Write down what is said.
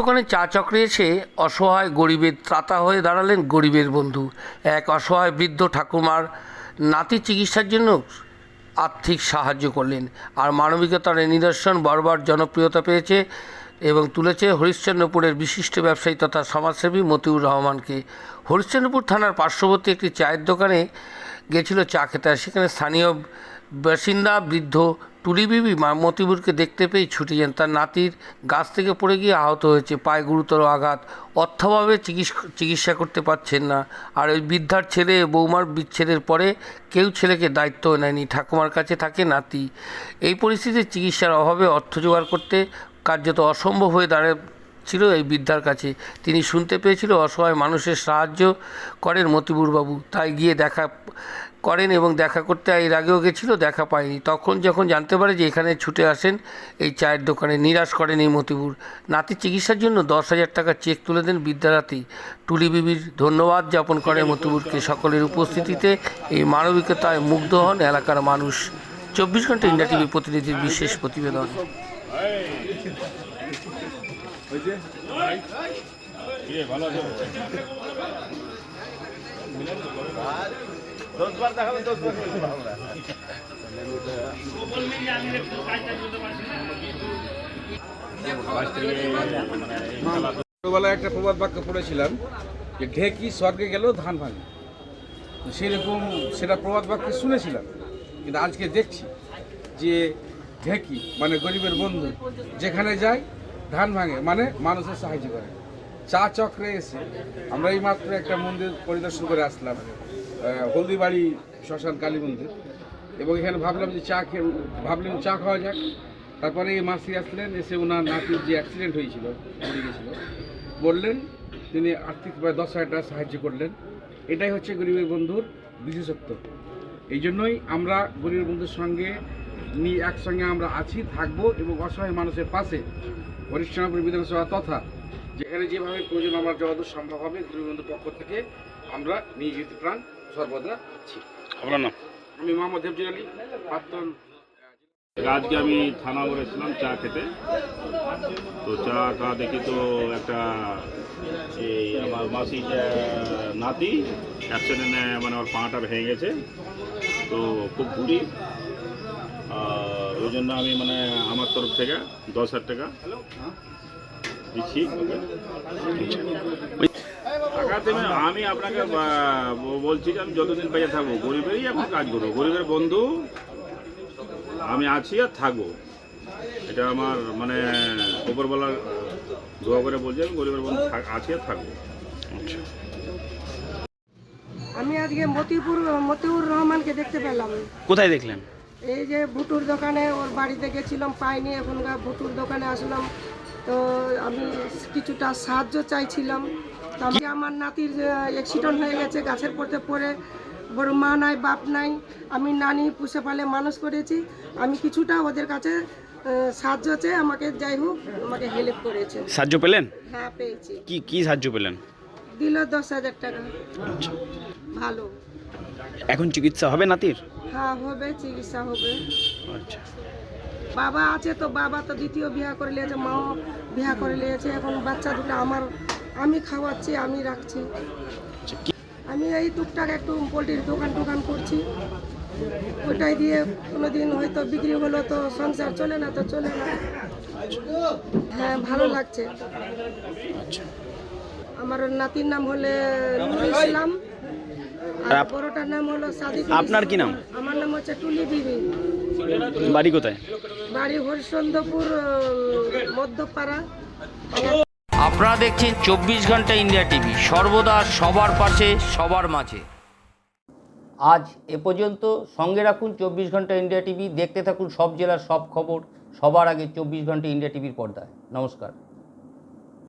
দোকানে চা চক্রে এসে অসহায় গরিবের ত্রাতা হয়ে দাঁড়ালেন গরিবের বন্ধু। এক অসহায় বৃদ্ধ ঠাকুমার নাতি চিকিৎসার জন্য আর্থিক সাহায্য করলেন আর মানবিকতার নিদর্শন বারবার জনপ্রিয়তা পেয়েছে এবং তুলেছে হরিশ্চন্দ্রপুরের বিশিষ্ট ব্যবসায়ী তথা সমাজসেবী মতিউর রহমানকে। হরিশ্চন্দ্রপুর থানার পার্শ্ববর্তী একটি চায়ের দোকানে গেছিল চা খেতে সেখানে স্থানীয় বাসিন্দা, বৃদ্ধ টুলি বিবি মতিবুরকে দেখতে পেয়ে ছুটে যান। তার নাতির গাছ থেকে পড়ে গিয়ে আহত হয়েছে। পায়ে গুরুতর আঘাত। অর্থভাবে চিকিৎস- চিকিৎসা করতে পারছেন না। আর ওই বৃদ্ধার ছেলে বৌমার বিচ্ছেদের পরে কেউ ছেলেকে দায়িত্ব নেয়নি। ঠাকুমার কাছে থাকে নাতি। এই পরিস্থিতিতে চিকিৎসার অভাবে অর্থ জোগাড় করতে কার্যত অসম্ভব হয়ে দাঁড়ায় ছিল এই বৃদ্ধার কাছে। তিনি শুনতে পেয়েছিল অসহায় মানুষের সাহায্য করেন মতিবুরবাবু। তাই গিয়ে দেখা করেন এবং দেখা করতে এর আগেও গেছিল, দেখা পায়নি। তখন যখন জানতে পারে যে এখানে ছুটে আসেন, এই চায়ের দোকানে নিরাশ করেন এই মতিবুর। নাতির চিকিৎসার জন্য দশ হাজার টাকা চেক তুলে দেন বিদ্যারাতি টুলি বিবির ধন্যবাদ জ্ঞাপন করে মতিবুরকে। সকলের উপস্থিতিতে এই মানবিকতায় মুগ্ধ হন এলাকার মানুষ। চব্বিশ ঘণ্টা ইন্ডিয়া টিভি প্রতিনিধির বিশেষ প্রতিবেদন। ছোটবেলায় একটা প্রবাদ বাক্য পড়েছিলাম যে, ঢেকি স্বর্গে গেলেও ধান ভাঙে। সেরকম সেটা প্রবাদ বাক্য শুনেছিলাম, কিন্তু আজকে দেখছি যে, ঢেকি মানে গরিবের বন্ধু, যেখানে যায় ধান ভাঙে মানে মানুষের সাহায্য করে। চা চক্রে এসে আমরা এই মাত্র একটা মন্দির পরিদর্শন করে আসলাম হলদিবাড়ি শ্মশান কালী মন্দির। এবং এখানে ভাবলাম যে চা খেয়ে, ভাবলাম চা খাওয়া যাক। তারপরে এই মাসি আসলেন, এসে ওনার নাতির যে অ্যাক্সিডেন্ট হয়েছিল, মরে গেছিল, বললেন তিনি আর্থিকভাবে দশ হাজার টাকা সাহায্য করলেন। এটাই হচ্ছে গরিবের বন্ধুর বিশেষত্ব। এই জন্যই আমরা গরিবের বন্ধুর সঙ্গে নিয়ে একসঙ্গে আমরা আছি, থাকব এবং অসহায় মানুষের পাশে হরিশ্চন্দ্রপুর বিধানসভা তথা যেখানে যেভাবে প্রয়োজন আমার যতদূর সম্ভব হবে গরিব বন্ধুর পক্ষ থেকে আমরা নিয়োজিত প্রাণ সর্বদা আছি। আপনার নাম? আমি মোহাম্মদ হেফজুল আলী প্রাক্তন আজকে আমি থানা করেছিলাম চা খেতে। তো চা খাওয়া দেখি তো একটা এই আমার মাসি নাতি অ্যাক্সিডেন্টে মানে ওর পাটা ভেঙে গেছে। তো খুব আর ওই জন্য আমি মানে আমার তরফ থেকে দশ হাজার টাকা দিচ্ছি। টাকাতে আমি- আপনাকে বলছি যে আমি যতদিন বেঁচে থাকব গরিবেরই এখন কাজ করব। গরিবের বন্ধু আমি আছি আর থাকব। এটা আমার মানে উপরবেলার দোয়া করে বলছি আমি গরিবের বন্ধু থাক- আছি আর থাকব। আমি আজকে মতিপুর মতিউর রহমানকে দেখতে পেলাম। কোথায় দেখলেন? এই যে ভুটুর দোকানে ওর বাড়িতে গেছিলাম পাইনি এখনকার ভুটুর দোকানে আসলাম। তো আমি কিছুটা সাহায্য চাইছিলাম। তো আমি আমার নাতির অ্যাক্সিডেন্ট হয়ে গেছে গাছের পড়তে পড়ে। বড় মা নাই বাপ নাই। আমি নানি পুষে পালে মানুষ করেছি। আমি কিছুটা ওদের কাছে সাহায্য চেয়ে আমাকে যাই হোক আমাকে হেল্প করেছে। সাহায্য পেলেন? হ্যাঁ পেয়েছি। কি কি সাহায্য পেলেন? দিল দশ হাজার টাকা। আচ্ছা। ভালো। এখন চিকিৎসা হবে নাতির? হ্যাঁ হবে চিকিৎসা হবে। আচ্ছা। বাবা আছে তো বাবা তো দ্বিতীয় বিয়া করে নিয়েছে মাও বিয়া করে নিয়েছে এখন বাচ্চা দুটো আমার আমি খাওয়াচ্ছি আমি রাখছি। আচ্ছা আমি এই টুকটাক একটু পোলট্রির দোকান টোকান করছি। ওটাই দিয়ে কোনো দিন হয়তো বিক্রি হলো তো সংসার চলে না তো চলে না। হ্যাঁ ভালো লাগছে। আচ্ছা। আমার নাতির নাম হলে নুরুল ইসলাম। বড়টার নাম হলো সাদিক আপনার কি নাম? আমার নাম হচ্ছে টুলি বিবি। বাড়ি কোথায়? বাড়ি হরিশ্চন্দ্রপুর মধ্যপাড়া। আপনারা দেখছেন চব্বিশ ঘণ্টা ইন্ডিয়া টিভি। সর্বদা সবার পাশে সবার মাঝে। আজ এ পর্যন্ত সঙ্গে রাখুন চব্বিশ ঘণ্টা ইন্ডিয়া টিভি। দেখতে থাকুন সব জেলার সব খবর। সবার আগে চব্বিশ ঘণ্টা ইন্ডিয়া টিভির পর্দায়। নমস্কার।